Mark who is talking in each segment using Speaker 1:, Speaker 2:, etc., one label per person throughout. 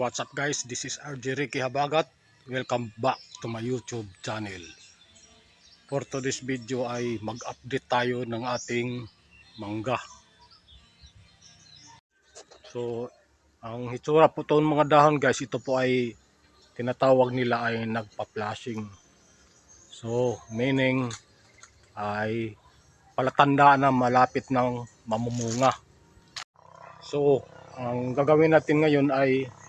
Speaker 1: what's up guys? This is RJ Ricky Habagat. Welcome back to my YouTube channel. For today's video ay mag-update tayo ng ating mangga. So, ang hitsura po itong mga dahon guys, ito po ay tinatawag nila ay nagpa-flashing. So, meaning ay palatanda na malapit ng mamumunga. So, ang gagawin natin ngayon ay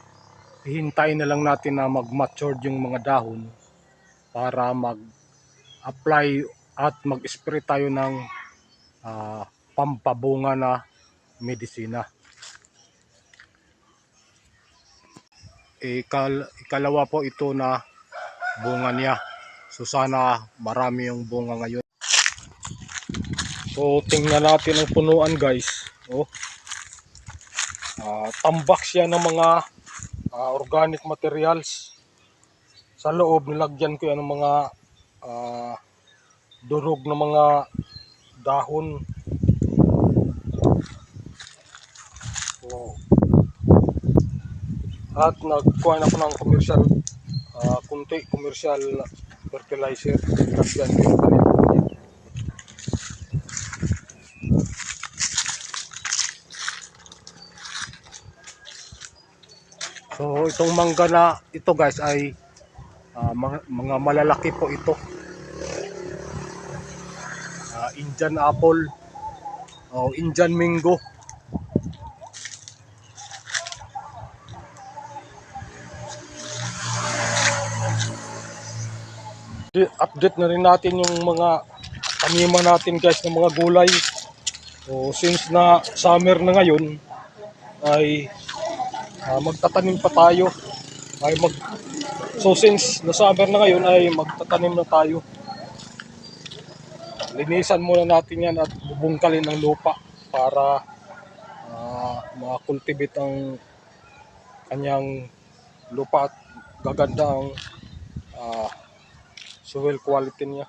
Speaker 1: hihintayin na lang natin na mag-mature yung mga dahon para mag-apply at mag-spray tayo ng ah, pampabunga na medisina. Ikal, ikalawa po ito na bunga niya. So sana marami yung bunga ngayon. So tingnan natin ang punuan guys. Oh. Ah, tambak siya ng mga ah, organic materials. Sa loob nilagyan ko yan ng mga ah, durog na mga dahon. So, at nagkuha na ako ng commercial ah, kunti commercial fertilizer. Lagyan ko So itong mangga na ito guys ay ah, mga, mga malalaki po ito. Ah, Indian apple o Indian mango. Update na rin natin yung mga taniman natin guys ng mga gulay. So since na summer na ngayon ay Ah, magtatanim pa tayo. Ay mag So since na na ngayon ay magtatanim na tayo. Linisan muna natin yan at bubungkalin ng lupa para ah, makultivate ang kanyang lupa at gaganda ang ah, soil quality niya.